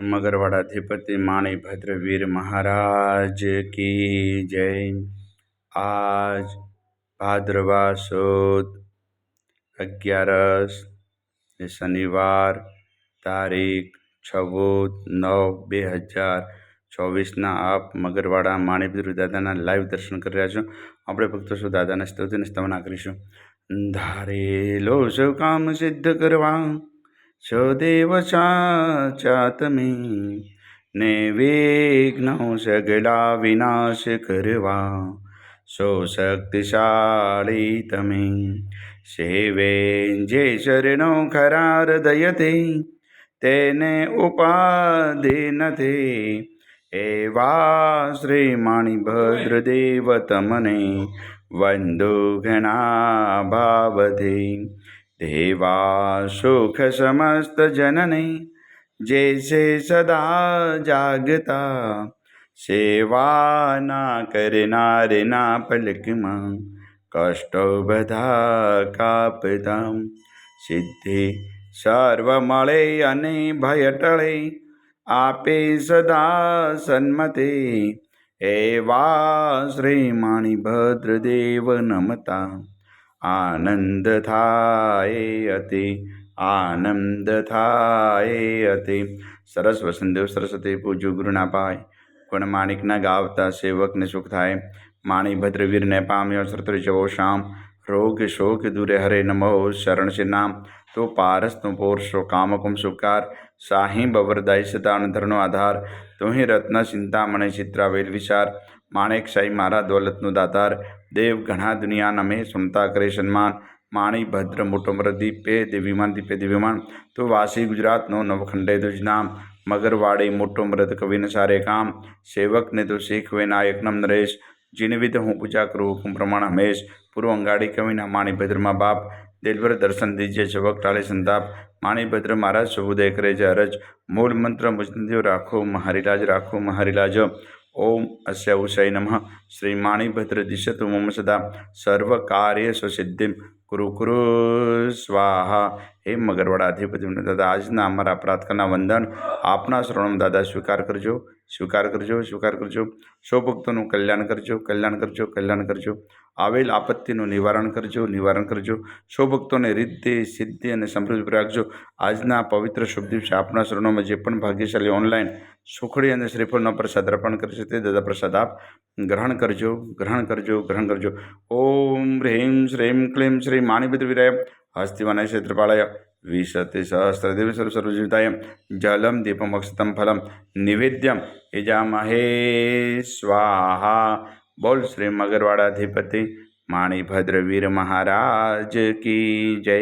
મગરવાડાધિપતિ માણી ભદ્રવીર મહારાજ કી જય આજ ભાદ્રવા સુદ અગિયારસ શનિવાર તારીખ છવ્વીસ નવ બે હજાર ચોવીસના આપ મગરવાડા માણીભદ્ર દાદાના લાઈવ દર્શન કરી રહ્યા છો આપણે ભક્તો શું દાદાના સ્તુતિને સ્તવના કરીશું ધારેલો સૌ કામ સિદ્ધ કરવા સદેવ સાચા તમે ને વિઘ્નો સગડા વિનાશ કરવા સો શક્તિશાળી તમે સેવે જે શરણો ખરા હૃદયથી તેને ઉપાધિ નથી એવા શ્રી માણી ભદ્રદેવ તમને વંદુ ઘણા ભાવથી દેવા સુખ સમસ્ત જનને જૈસે સદા જાગતા સેવાના કરનારના પલકમાં કષ્ટો બધા કાપતા સિદ્ધિ સર્વ મળે અને ભય ટળે આપે સદા સન્મતે એવા શ્રી માણી ભદ્રદેવ નમતા આનંદ થાય અતિ આનંદ થાય અતિ. સરસ વસંતદેવ સરસ્વતી પૂજ્ય ગુરુના પાય. પણ માણિકના ગાવતા સેવકને સુખ થાય. માણી ભદ્રવીરને પામ્યો સરતરી જવો શામ રોગ શોક દૂરે હરે નમો શરણ છે નામ તો પારસ તું પોરશો કામકુમ સુકાર સાહી બવરદાય સદાન ધરનો આધાર તુહી રત્ન ચિંતામણી ચિત્રાવેલ વિચાર માણેક સાઈ મારા દોલતનો દાતાર દેવ ઘણા દુનિયા નમે સુમતા કરે સન્માન માણી ભદ્ર મોટોમર દીપે દિવ્યમાન દીપે દિવ્યમાન તો વાસી ગુજરાતનો નવખંડે તુજ નામ મગરવાડી મોટો મૃત કવિને સારે કામ સેવકને તો શીખવે નાયક નમ નરેશ જીનવિધ હું પૂજા કરું હુકમ પ્રમાણ હમેશ પૂર્વ અંગાડી કવિના માણીભદ્રમાં બાપ દિલભર દર્શન દીજે જવક ટાળે સંતાપ. માણીભદ્ર મહારાજ શુભોદય કરે છે, અરજ. મૂળ મંત્ર મુજનદેવ રાખો, મહારિલાજ રાખો, મહારિલાજ. ઓમ અસ્ય ઉષય નમઃ. શ્રી માણીભદ્ર દિશતુ મમ સદા. સર્વ કાર્ય સિદ્ધિમ કુરુ કુરુ સ્વાહા. હે મગરવાડા અધિપતિ દાદા, આજના અમારા પ્રાર્થના વંદન આપના શરણમ દાદા સ્વીકાર કરજો. સ્વીકાર કરજો સ્વીકાર કરજો. સૌ ભક્તોનું કલ્યાણ કરજો કલ્યાણ કરજો કલ્યાણ કરજો. આવેલ આપત્તિનું નિવારણ કરજો નિવારણ કરજો. સૌ ભક્તોને રિદ્ધિ, સિદ્ધિ અને સમૃદ્ધિ રાખજો. આજના પવિત્ર શુભ દિવસે આપણા શરણોમાં જે પણ ભાગ્યશાળી ઓનલાઈન સુખડી અને શ્રીફળનો પ્રસાદ અર્પણ કરશે તે દાદા પ્રસાદ આપ ગ્રહણ કરજો ગ્રહણ કરજો ગ્રહણ કરજો. ઓમ, હ્રીમ, શ્રીમ, ક્લીમ, શ્રી માણિભદ્ર વિરાય હસ્તિવાનાય ક્ષેત્રપાળાય. વિશતિ સહસ્રદેવ સર્વજીવિતાય જલમ દીપમક્ષતમ ફલમ નિવેદ્યમ યજામહે સ્વાહા બોલ શ્રી મગરવાડાધિપતિ માણીભદ્ર મહારાજ કી જય